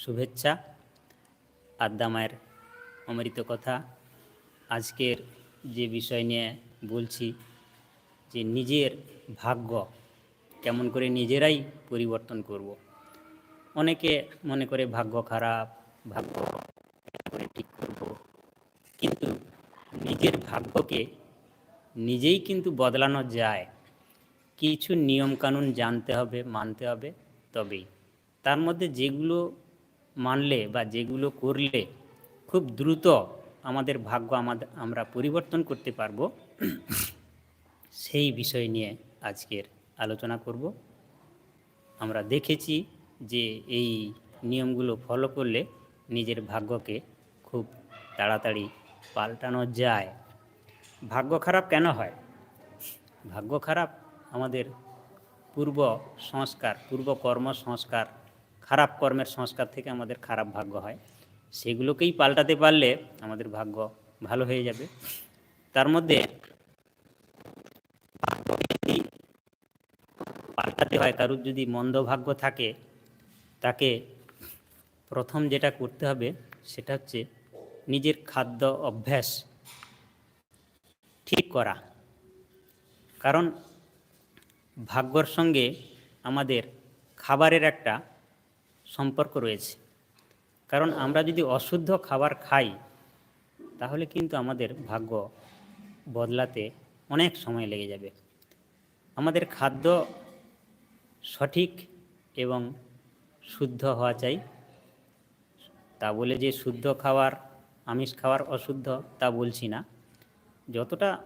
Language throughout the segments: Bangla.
শুভেচ্ছা। আদ্যা মায়ের অমৃত কথা। আজকের যে বিষয় নিয়ে বলছি, যে নিজের ভাগ্য কেমন করে নিজেরাই পরিবর্তন করব। অনেকে মনে করে ভাগ্য খারাপ, ভাগ্য করে ঠিক করব। কিন্তু নিজের ভাগ্যকে নিজেই কিন্তু বদলানো যায়। কিছু নিয়মকানুন জানতে হবে, মানতে হবে তবেই। তার মধ্যে যেগুলো মানলে বা যেগুলো করলে খুব দ্রুত আমাদের ভাগ্য আমাদের আমরা পরিবর্তন করতে পারব। সেই বিষয় নিয়ে আজকের আলোচনা করব। আমরা দেখেছি যে এই নিয়মগুলো ফলো করলে নিজের ভাগ্যকে খুব তাড়াতাড়ি পাল্টানো যায়। ভাগ্য খারাপ কেন হয়? ভাগ্য খারাপ আমাদের পূর্ব সংস্কার, পূর্ব কর্ম সংস্কার খারাপ কর্মের সংস্কার থেকে আমাদের খারাপ ভাগ্য হয়। সেগুলোকেই পাল্টাতে পারলে আমাদের ভাগ্য ভালো হয়ে যাবে। তার মধ্যে পাল্টাতে হয়, কারুর যদি মন্দ ভাগ্য থাকে, তাকে প্রথম যেটা করতে হবে সেটা হচ্ছে নিজের খাদ্য অভ্যাস ঠিক করা। কারণ ভাগ্যর সঙ্গে আমাদের খাবারের একটা সম্পর্ক রয়েছে। কারণ আমরা যদি অশুদ্ধ খাবার খাই, তাহলে কিন্তু আমাদের ভাগ্য বদলাতে অনেক সময় লেগে যাবে। আমাদের খাদ্য সঠিক এবং শুদ্ধ হওয়া চাই। তা বলে যে শুদ্ধ খাবার আমিষ খাবার অশুদ্ধ, তা বলছি না। যতটা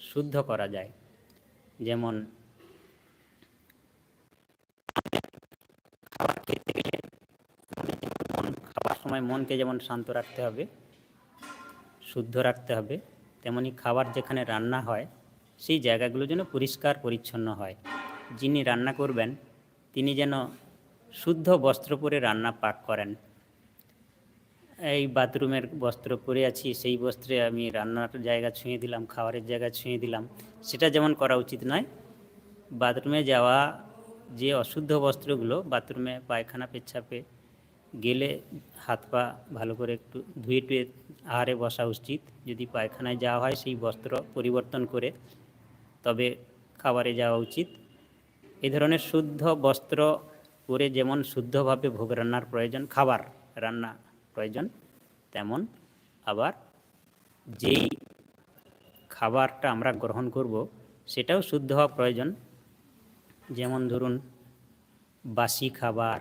শুদ্ধ করা যায়। যেমন সময় মনকে যেমন শান্ত রাখতে হবে, শুদ্ধ রাখতে হবে, তেমনি খাবার যেখানে রান্না হয়, সেই জায়গাগুলো যেন পরিষ্কার পরিচ্ছন্ন হয়। যিনি রান্না করবেন, তিনি যেন শুদ্ধ বস্ত্র পরে রান্না পাক করেন। এই বাথরুমের বস্ত্র পরে আছি, সেই বস্ত্রে আমি রান্নার জায়গা ছুঁয়ে দিলাম, খাবারের জায়গা ছুঁয়ে দিলাম। সেটা যেমন করা উচিত নয়, বাথরুমে যাওয়া যে অশুদ্ধ বস্ত্রগুলো, বাথরুমে পায়খানা, পেচ্ছাপে গেলে হাত পা ভালো করে একটু ধুয়ে টুয়ে আহারে বসা উচিত। যদি পায়খানায় যাওয়া হয় সেই বস্ত্র পরিবর্তন করে তবে খাবারে যাওয়া উচিত। এ ধরনের শুদ্ধ বস্ত্র পরে যেমন শুদ্ধভাবে ভোগ রান্নার প্রয়োজন, খাবার রান্না প্রয়োজন, তেমন আবার যেই খাবারটা আমরা গ্রহণ করব সেটাও শুদ্ধ হওয়া প্রয়োজন। যেমন ধরুন বাসি খাবার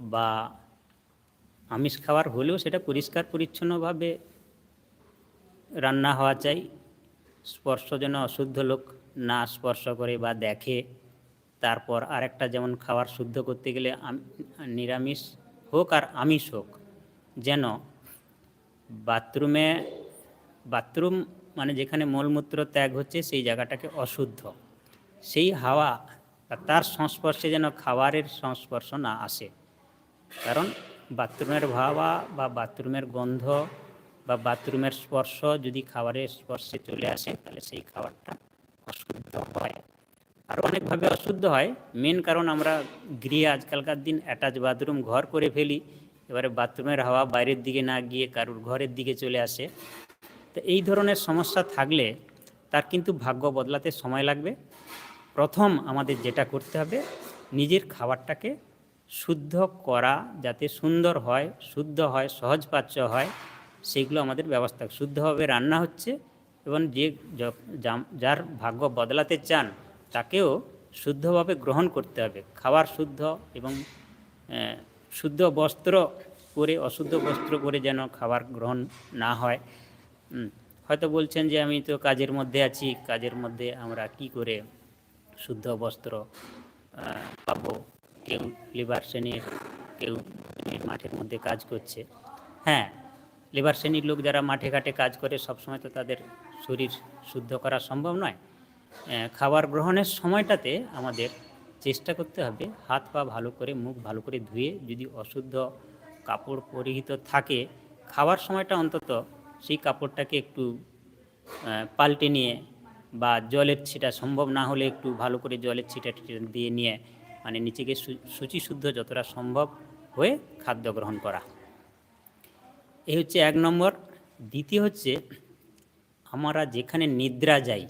বা আমিষ খাবার হলেও সেটা পরিষ্কার পরিচ্ছন্নভাবে রান্না হওয়া চাই। স্পর্শ যেন অশুদ্ধ লোক না স্পর্শ করে বা দেখে। তারপর আরেকটা যেমন খাবার শুদ্ধ করতে গেলে নিরামিষ হোক আর আমিষ হোক, যেন বাথরুমে, বাথরুম মানে যেখানে মলমূত্র ত্যাগ হচ্ছে সেই জায়গাটাকে অশুদ্ধ। সেই হাওয়া তার সংস্পর্শে যেন খাবারের সংস্পর্শ না আসে। কারণ বাথরুমের হাওয়া বা বাথরুমের গন্ধ বা বাথরুমের স্পর্শ যদি খাবারের স্পর্শে চলে আসে, তাহলে সেই খাবারটা অশুদ্ধ হয়। আর অনেকভাবে অশুদ্ধ হয়। মেন কারণ আমরা গৃহে আজকালকার দিন অ্যাটাচ বাথরুম ঘর করে ফেলি। এবারে বাথরুমের হাওয়া বাইরের দিকে না গিয়ে কারুর ঘরের দিকে চলে আসে। তো এই ধরনের সমস্যা থাকলে তার কিন্তু ভাগ্য বদলাতে সময় লাগবে। প্রথম আমাদের যেটা করতে হবে, নিজের খাবারটাকে শুদ্ধ করা যাতে সুন্দর হয়, শুদ্ধ হয় সহজপাচ্য হয় সেইগুলো আমাদের ব্যবস্থা শুদ্ধভাবে রান্না হচ্ছে এবং যে যার ভাগ্য বদলাতে চান, তাকেও শুদ্ধভাবে গ্রহণ করতে হবে। খাবার শুদ্ধ এবং শুদ্ধ বস্ত্র পরে, অশুদ্ধ বস্ত্র পরে যেন খাবার গ্রহণ না হয়। হয়তো বলছেন যে আমি তো কাজের মধ্যে আছি, কাজের মধ্যে আমরা কি করে শুদ্ধ বস্ত্র পাবো? কেউ লেবার শ্রেণির, কেউ মাঠের মধ্যে কাজ করছে। হ্যাঁ লেবার শ্রেণির লোক যারা মাঠে ঘাটে কাজ করে, সবসময় তো তাদের শরীর শুদ্ধ করা সম্ভব নয়। খাবার গ্রহণের সময়টাতে আমাদের চেষ্টা করতে হবে হাত পা ভালো করে, মুখ ভালো করে ধুয়ে যদি অশুদ্ধ কাপড় পরিহিত থাকে, খাওয়ার সময়টা অন্তত সেই কাপড়টাকে একটু পাল্টে নিয়ে বা জলের ছিটা সম্ভব না হলে একটু ভালো করে জলের ছিটা দিয়ে নিয়ে মানে নিচেকে শুচি শুদ্ধ যতটা সম্ভব হয়ে খাদ্য গ্রহণ করা। এই হচ্ছে এক নম্বর। দ্বিতীয় হচ্ছে, আমরা যেখানে নিদ্রা যাই,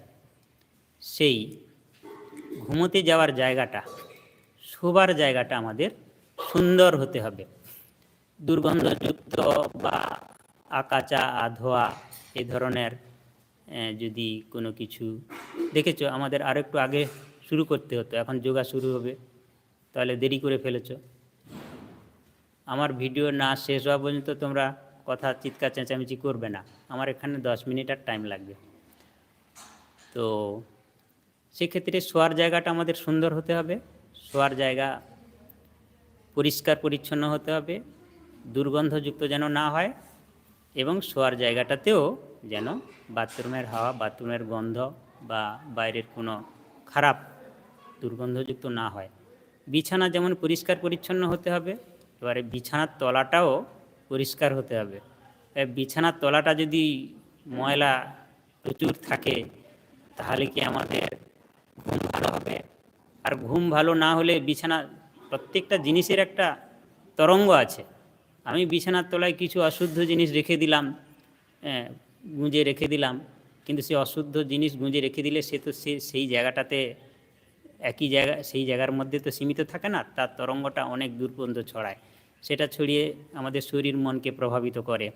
সেই ঘুমোতে যাওয়ার জায়গাটা, শোবার জায়গাটা আমাদের সুন্দর হতে হবে। দুর্গন্ধযুক্ত বা আকাচা, আধোয়া এ ধরনের যদি কোনো কিছু দেখেছ, আমাদের আরেকটু আগে শুরু করতে হতো, এখন যোগা শুরু হবে। তাহলে দেরি করে ফেলেছো। আমার ভিডিও না শেষ হওয়া পর্যন্ত তোমরা কথা চিৎকার চেঁচামেচি করবে না। আমার এখানে দশ মিনিট আর টাইম লাগবে। তো সেক্ষেত্রে শোয়ার জায়গাটা আমাদের সুন্দর হতে হবে। শোয়ার জায়গা পরিষ্কার পরিচ্ছন্ন হতে হবে। দুর্গন্ধযুক্ত যেন না হয় এবং শোয়ার জায়গাটাতেও যেন বাথরুমের হাওয়া, বাথরুমের গন্ধ বা বাইরের কোনো খারাপ দুর্গন্ধযুক্ত না হয়। বিছানা যেমন পরিষ্কার পরিচ্ছন্ন হতে হবে, এবারে বিছানার তলাটাও পরিষ্কার হতে হবে। বিছানার তলাটা যদি ময়লা প্রচুর থাকে, তাহলে কি আমাদের ঘুম ভালো হবে? আর ঘুম ভালো না হলে বিছানা, প্রত্যেকটা জিনিসের একটা তরঙ্গ আছে। আমি বিছানার তলায় কিছু অশুদ্ধ জিনিস রেখে দিলাম গুঁজে রেখে দিলাম, কিন্তু সে অশুদ্ধ জিনিস গুঁজে রেখে দিলে সে তো সেই জায়গাটাতে একই জায়গা, সেই জায়গার মধ্যে তো সীমিত থাকে না, তার তরঙ্গটা অনেক দূর পর্যন্ত ছড়ায়। সেটা ছড়িয়ে আমাদের শরীর মনকে প্রভাবিত করে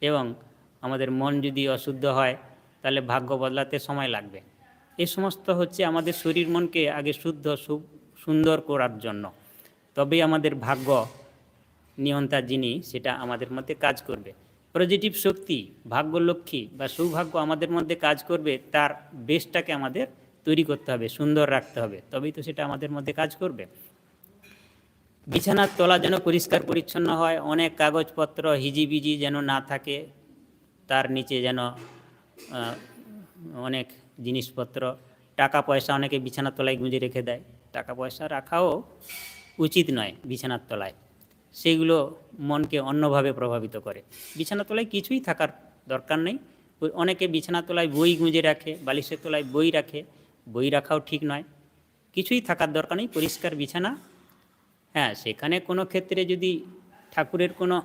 এবং আমাদের মন যদি অশুদ্ধ হয়, তাহলে ভাগ্য বদলাতে সময় লাগবে। এই সমস্ত হচ্ছে আমাদের শরীর মনকে আগে শুদ্ধ সুন্দর করার জন্য। তবেই আমাদের ভাগ্য নিয়ন্তা যিনি, সেটা আমাদের মধ্যে কাজ করবে। পজিটিভ শক্তি, ভাগ্যলক্ষ্মী বা সৌভাগ্য আমাদের মধ্যে কাজ করবে, তার বেশটাকে আমাদের তৈরি করতে হবে, সুন্দর রাখতে হবে। তবেই তো সেটা আমাদের মধ্যে কাজ করবে। বিছানার তলা যেন পরিষ্কার পরিচ্ছন্ন হয়, অনেক কাগজপত্র, হিজিবিজি যেন না থাকে, তার নিচে যেন অনেক জিনিসপত্র, টাকা পয়সা অনেকে বিছানার তলায় গুঁজে রেখে দেয়। টাকা পয়সা রাখাও উচিত নয় বিছানার তলায়। সেগুলো মনকে অন্যভাবে প্রভাবিত করে। বিছানার তলায় কিছুই থাকার দরকার নেই। অনেকে বিছানার তলায় বই গুঁজে রাখে, বালিশের তলায় বই রাখে বই রাখাও ঠিক নয়। কিছুই থাকার দরকার নেই, পরিষ্কার বিছানা। হ্যাঁ সেখানে কোনো ক্ষেত্রে যদি ঠাকুরের কোনো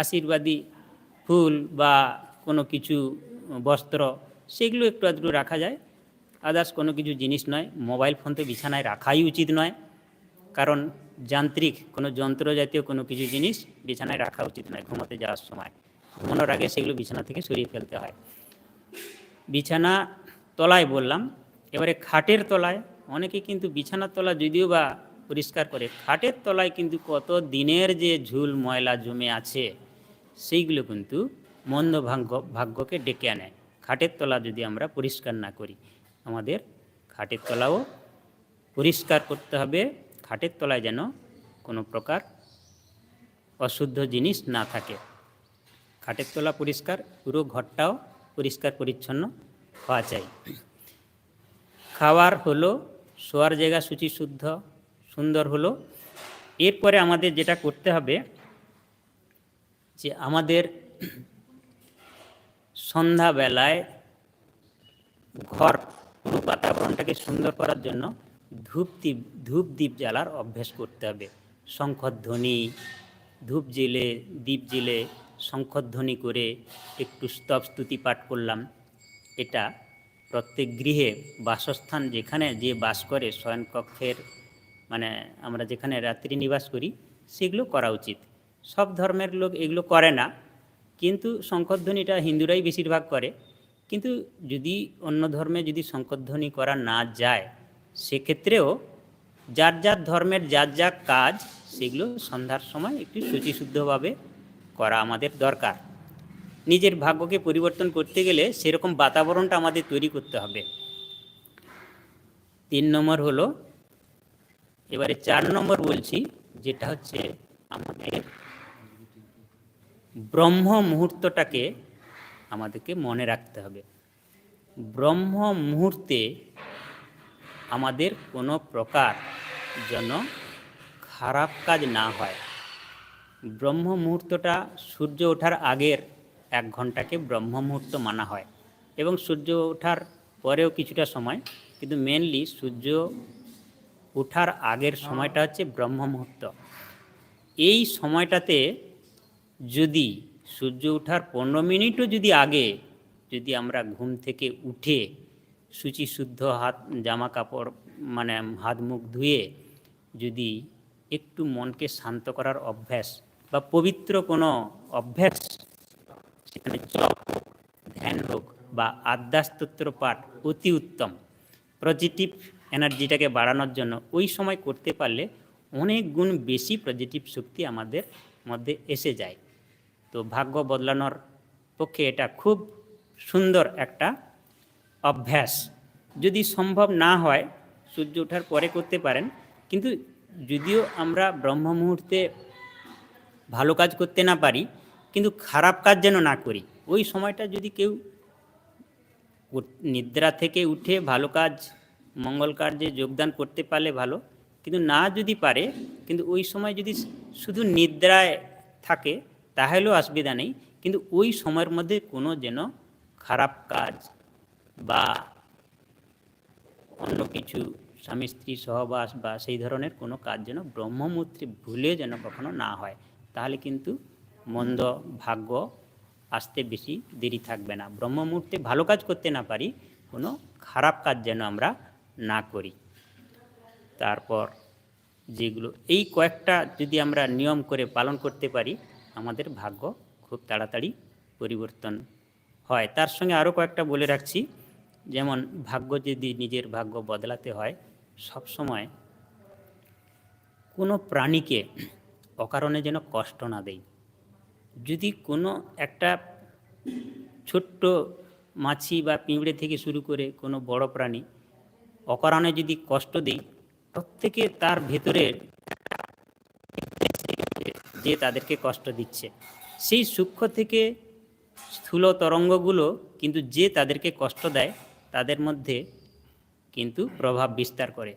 আশীর্বাদী ফুল বা কোনো কিছু, বস্ত্র, সেগুলো একটু আধটু রাখা যায়। আদার্স কোনো কিছু জিনিস নয়, মোবাইল ফোন তো বিছানায় রাখাই উচিত নয়। কারণ যান্ত্রিক কোনো যন্ত্র জাতীয় কোনো কিছু জিনিস বিছানায় রাখা উচিত নয় ঘুমোতে যাওয়ার সময়। ঘুমানোর আগে সেগুলো বিছানা থেকে সরিয়ে ফেলতে হয়। বিছানা তলায় বললাম এবারে খাটের তলায়, অনেকে কিন্তু বিছানার তলা যদিও বা পরিষ্কার করে, খাটের তলায় কিন্তু কত দিনের যে ঝুল ময়লা জমে আছে, সেইগুলো কিন্তু মন্দ ভাগ্য, ভাগ্যকে ডেকে আনে। খাটের তলা যদি আমরা পরিষ্কার না করি, আমাদের খাটের তলাও পরিষ্কার করতে হবে। খাটের তলায় যেন কোনো প্রকার অশুদ্ধ জিনিস না থাকে। খাটের তলা পরিষ্কার, পুরো ঘরটাও পরিষ্কার পরিচ্ছন্ন হওয়া চাই। খাওয়ার হলো, শোয়ার জায়গা শুচিশুদ্ধ সুন্দর হলো। এরপরে আমাদের যেটা করতে হবে, যে আমাদের সন্ধ্যাবেলায় ঘর বাতাবরণটাকে সুন্দর করার জন্য ধূপ দ্বীপ ধূপ দ্বীপ জ্বালার অভ্যেস করতে হবে। শঙ্খধ্বনি, ধূপ জেলে দ্বীপ জেলে শঙ্খধ্বনি করে একটু স্তব স্তুতি পাঠ করলাম। এটা প্রত্যেক গৃহে বাসস্থান যেখানে যে বাস করে শয়নকক্ষের মানে আমরা যেখানে রাত্রি নিবাস করি, সেগুলো করা উচিত। সব ধর্মের লোক এগুলো করে না, কিন্তু শঙ্করধ্বনিটা হিন্দুরাই বেশিরভাগ করে। কিন্তু যদি অন্য ধর্মে যদি শঙ্করধ্বনি করা না যায়, সেক্ষেত্রেও যার যার ধর্মের যার যা কাজ, সেগুলো সন্ধ্যার সময় একটু শুচিশুদ্ধভাবে করা আমাদের দরকার। নিজের ভাগ্যকে পরিবর্তন করতে গেলে সেরকম বাতাবরণটা আমাদের তৈরি করতে হবে। তিন নম্বর হলো, এবারে চার নম্বর বলছি, যেটা হচ্ছে আমাদের ব্রহ্ম মুহূর্তটাকে আমাদেরকে মনে রাখতে হবে। ব্রহ্ম মুহূর্তে আমাদের কোনো প্রকার যেন খারাপ কাজ না হয়। ব্রহ্ম মুহূর্তটা সূর্য ওঠার আগের এক ঘন্টাকে ব্রহ্ম মুহূর্ত মানা হয় এবং সূর্য ওঠার পরেও কিছুটা সময়, কিন্তু মেনলি সূর্য ওঠার আগের সময়টা হচ্ছে ব্রহ্ম মুহূর্ত এই সময়টাতে যদি সূর্য ওঠার পনেরো মিনিটও যদি আগে যদি আমরা ঘুম থেকে উঠে শুচি শুদ্ধ হাত, জামা কাপড় মানে হাত মুখ ধুয়ে যদি একটু মনকে শান্ত করার অভ্যাস বা পবিত্র কোনো অভ্যাস সেখানে জপ হোক ধ্যান হোক বা আদ্যাস্তোত্র পাঠ অতি উত্তম। পজিটিভ এনার্জিটাকে বাড়ানোর জন্য ওই সময় করতে পারলে অনেক গুণ বেশি পজিটিভ শক্তি আমাদের মধ্যে এসে যায়। তো ভাগ্য বদলানোর পক্ষে এটা খুব সুন্দর একটা অভ্যাস। যদি সম্ভব না হয়, সূর্য ওঠার পরে করতে পারেন। কিন্তু যদিও আমরা ব্রহ্ম মুহূর্তে ভালো কাজ করতে না পারি কিন্তু খারাপ কাজ যেন না করি। ওই সময়টা যদি কেউ নিদ্রা থেকে উঠে ভালো কাজ, মঙ্গল কার্যে যোগদান করতে পারলে ভালো। কিন্তু না যদি পারে, কিন্তু ওই সময় যদি শুধু নিদ্রায় থাকে, তাহলেও অসুবিধা নেই। কিন্তু ওই সময়ের মধ্যে কোনো যেন খারাপ কাজ বা অন্য কিছু স্বামী, স্ত্রী সহবাস বা সেই ধরনের কোনো কাজ যেন ব্রহ্মমূর্তি ভুলে যেন কখনো না হয়, তাহলে কিন্তু মন্দ ভাগ্য আসতে বেশি দেরি থাকবে না। ব্রহ্ম মুহূর্তে ভালো কাজ করতে না পারি, কোনো খারাপ কাজ যেন আমরা না করি। তারপর যেগুলো, এই কয়েকটা যদি আমরা নিয়ম করে পালন করতে পারি, আমাদের ভাগ্য খুব তাড়াতাড়ি পরিবর্তন হয়। তার সঙ্গে আরও কয়েকটা বলে রাখছি। যেমন ভাগ্য যদি নিজের ভাগ্য বদলাতে হয়, সব সময় কোনো প্রাণীকে অকারণে যেন কষ্ট না দেয়। যদি কোনো একটা ছোট্ট মাছি বা পিঁপড়ে থেকে শুরু করে কোনো বড় প্রাণী অকারণে যদি কষ্ট দিই প্রত্যেকে তার ভেতরে যে তাদেরকে কষ্ট দিচ্ছে, সেই সূক্ষ্ম থেকে স্থূল তরঙ্গগুলো কিন্তু যে তাদেরকে কষ্ট দেয়, তাদের মধ্যে কিন্তু প্রভাব বিস্তার করে।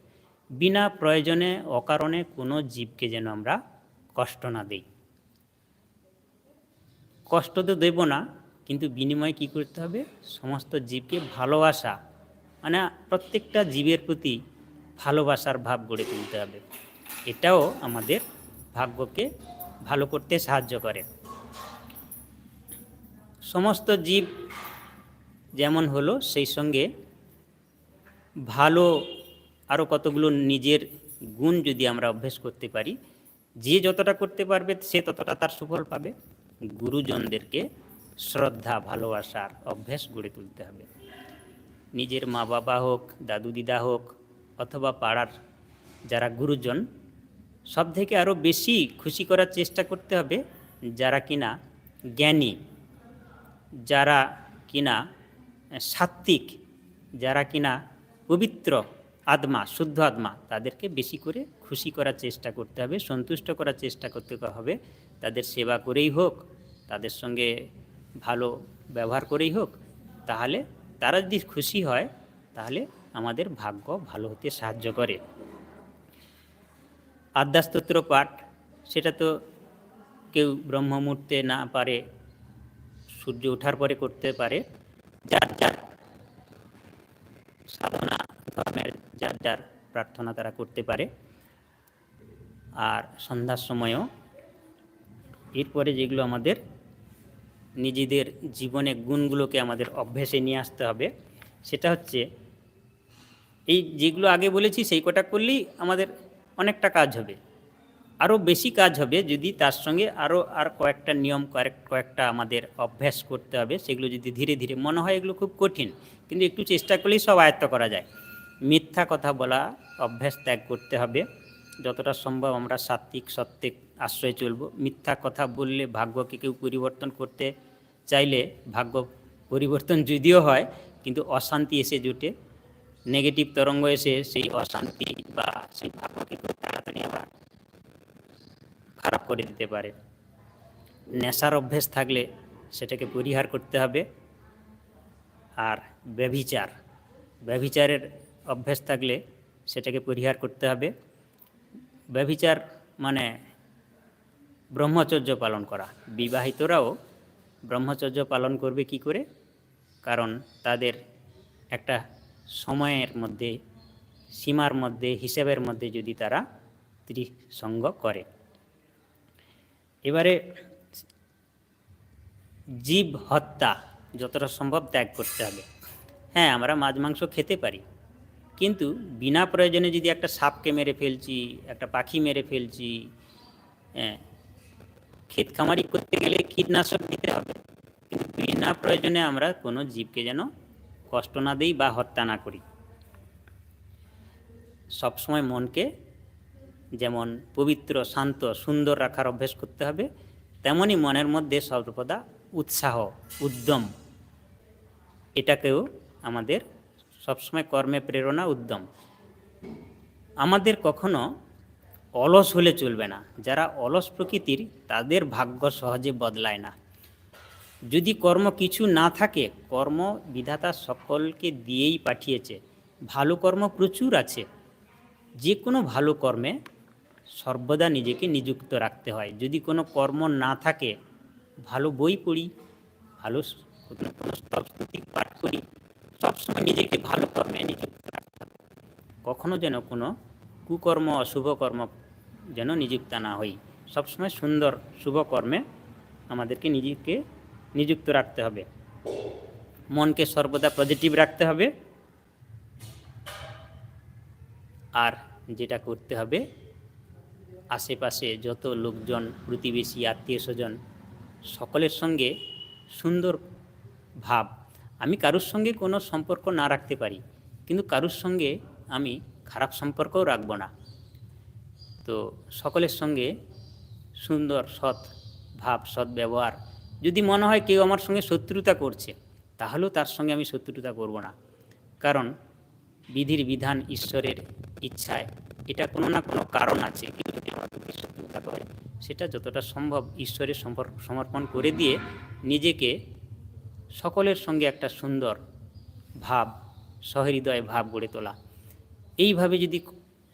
বিনা প্রয়োজনে, অকারণে কোনো জীবকে যেন আমরা কষ্ট না দিই। কষ্ট তো দেব না, কিন্তু বিনিময়ে কি করতে হবে? সমস্ত জীবকে ভালোবাসা মানে প্রত্যেকটা জীবের প্রতি ভালোবাসার ভাব গড়ে তুলতে হবে। এটাও আমাদের ভাগ্যকে ভালো করতে সাহায্য করে। সমস্ত জীব যেমন হলো, সেই সঙ্গে ভালো আরও কতগুলো নিজের গুণ যদি আমরা অভ্যেস করতে পারি, যে যতটা করতে পারবে সে ততটা তার সুফল পাবে। গুরুজনদেরকে শ্রদ্ধা, ভালোবাসার অভ্যাস গড়ে তুলতে হবে। নিজের মা বাবা হোক, দাদু দিদা হোক, অথবা পাড়ার যারা গুরুজন, সব থেকে আরও বেশি খুশি করার চেষ্টা করতে হবে যারা কিনা জ্ঞানী, যারা কিনা সাত্ত্বিক, যারা কিনা পবিত্র আত্মা, শুদ্ধ আত্মা, তাদেরকে বেশি করে খুশি করার চেষ্টা করতে হবে, সন্তুষ্ট করার চেষ্টা করতে হবে। তাদের সেবা করেই হোক, তাদের সঙ্গে ভালো ব্যবহার করেই হোক, তাহলে তারা যদি খুশি হয়, তাহলে আমাদের ভাগ্য ভালো হতে সাহায্য করে। আদ্যাস্তোত্র পাঠ, সেটা তো কেউ ব্রহ্মমূর্তে না পারে, সূর্য ওঠার পরে করতে পারে। যার যার সাধনা, ধর্মের যার যার প্রার্থনা তারা করতে পারে। আর সন্ধ্যার সময়ও এরপরে যেগুলো আমাদের নিজেদের জীবনে গুণগুলোকে আমাদের অভ্যেসে নিয়ে আসতে হবে, সেটা হচ্ছে এই যেগুলো আগে বলেছি সেই কটা করলেই আমাদের অনেকটা কাজ হবে। আরও বেশি কাজ হবে যদি তার সঙ্গে আরও আর কয়েকটা নিয়ম, কয়েক, কয়েকটা আমাদের অভ্যাস করতে হবে, সেগুলো যদি ধীরে ধীরে, মনে হয় এগুলো খুব কঠিন, কিন্তু একটু চেষ্টা করলেই সব আয়ত্ত করা যায়। মিথ্যা কথা বলা, অভ্যাস ত্যাগ করতে হবে, যতটা সম্ভব আমরা সাত্বিক সত্ত্বিক আশ্রয়ে চলব। মিথ্যা কথা বললে ভাগ্যকে কেউ পরিবর্তন করতে চাইলে ভাগ্য পরিবর্তন যদিও হয়, কিন্তু অশান্তি এসে জুটে। নেগেটিভ তরঙ্গ এসে সেই অশান্তি বা সেই ভাগ্যকে খুব তাড়াতাড়ি আবার খারাপ করে দিতে পারে। নেশার অভ্যেস থাকলে সেটাকে পরিহার করতে হবে। আর ব্যভিচার, ব্যভিচারের অভ্যেস থাকলে সেটাকে পরিহার করতে হবে। ব্যভিচার মানে ব্রহ্মচর্য পালন করা। বিবাহিতরাও ব্রহ্মচর্য পালন করবে কি করে? কারণ তাদের একটা সময়ের মধ্যে, সীমার মধ্যে, হিসেবের মধ্যে যদি তারা ত্রিসঙ্গ করে। এবারে জীব হত্যা যতটা সম্ভব ত্যাগ করতে হবে। হ্যাঁ আমরা মাছ মাংস খেতে পারি। কিন্তু বিনা প্রয়োজনে যদি একটা সাপকে মেরে ফেলছি, একটা পাখি মেরে ফেলছি হ্যাঁ ক্ষেত খামারি করতে গেলে কীটনাশক দিতে হবে। কিন্তু বিনা প্রয়োজনে আমরা কোনো জীবকে যেন কষ্ট না দিই বা হত্যা না করি। সবসময় মনকে যেমন পবিত্র, শান্ত, সুন্দর রাখার অভ্যেস করতে হবে তেমনই মনের মধ্যে সর্বদা উৎসাহ, উদ্যম, এটাকেও আমাদের সবসময় কর্মে প্রেরণা, উদ্যম। আমাদের কখনো অলস হলে চলবে না। যারা অলস প্রকৃতির, তাদের ভাগ্য সহজে বদলায় না। যদি কর্ম কিছু না থাকে, কর্ম বিধাতা সকলকে দিয়েই পাঠিয়েছে। ভালো কর্ম প্রচুর আছে। যে কোনো ভালো কর্মে সর্বদা নিজেকে নিযুক্ত রাখতে হয়। যদি কোনো কর্ম না থাকে, ভালো বই পড়ি, ভালো পাঠ করি, সবসময় নিজেকে ভালো কর্মে নিযুক্ত রাখতে হবে। কখনো যেন কোনো কুকর্ম, অশুভ কর্ম যেন নিযুক্ত না হই। সবসময় সুন্দর, শুভ কর্মে আমাদেরকে নিজেকে নিযুক্ত রাখতে হবে। মনকে সর্বদা পজিটিভ রাখতে হবে। আর যেটা করতে হবে, আশেপাশে যত লোকজন, প্রতিবেশী, আত্মীয় স্বজন, সকলের সঙ্গে সুন্দর ভাব। আমি কারুর সঙ্গে কোনো সম্পর্ক না রাখতে পারি, কিন্তু কারুর সঙ্গে আমি খারাপ সম্পর্কও রাখব না। তো সকলের সঙ্গে সুন্দর, সৎ ভাব, সৎ ব্যবহার। যদি মনে হয় কেউ আমার সঙ্গে শত্রুতা করছে, তাহলেও তার সঙ্গে আমি শত্রুতা করব না। কারণ বিধির বিধান ঈশ্বরের ইচ্ছায়। এটা কোনো না কোনো কারণ আছে প্রতি শত্রুতা করে। সেটা যতটা সম্ভব ঈশ্বরের সম্পর্ক সমর্পণ করে দিয়ে নিজেকে সকলের সঙ্গে একটা সুন্দর ভাব, সহৃদয় ভাব গড়ে তোলা। এইভাবে যদি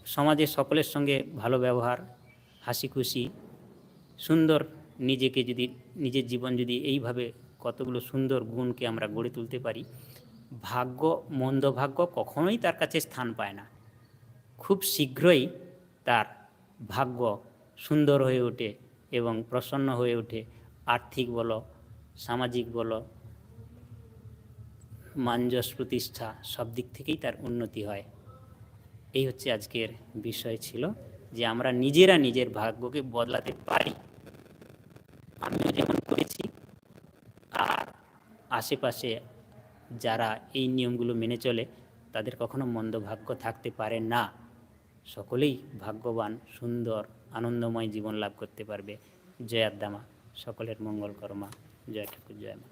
সমাজে সকলের সঙ্গে ভালো ব্যবহার হাসি খুশি সুন্দর নিজেকে যদি, নিজের জীবন যদি এইভাবে কতগুলো সুন্দর গুণকে আমরা গড়ে তুলতে পারি, ভাগ্য, মন্দ ভাগ্য কখনোই তার কাছে স্থান পায় না। খুব শীঘ্রই তার ভাগ্য সুন্দর হয়ে ওঠে এবং প্রসন্ন হয়ে ওঠে। আর্থিক বলো, সামাজিক বলো মাঞ্জস প্রতিষ্ঠা সব দিক থেকেই তার উন্নতি হয়। এই হচ্ছে আজকের বিষয় ছিল যে আমরা নিজেরা নিজের ভাগ্যকে বদলাতে পারি। আমিও যেমন করেছি, আর আশেপাশে যারা এই নিয়মগুলো মেনে চলে, তাদের কখনো মন্দ ভাগ্য থাকতে পারে না। সকলেই ভাগ্যবান, সুন্দর, আনন্দময় জীবন লাভ করতে পারবে। জয়াদ্দামা সকলের মঙ্গল কর্মা। জয় ঠাকুর, জয় মা।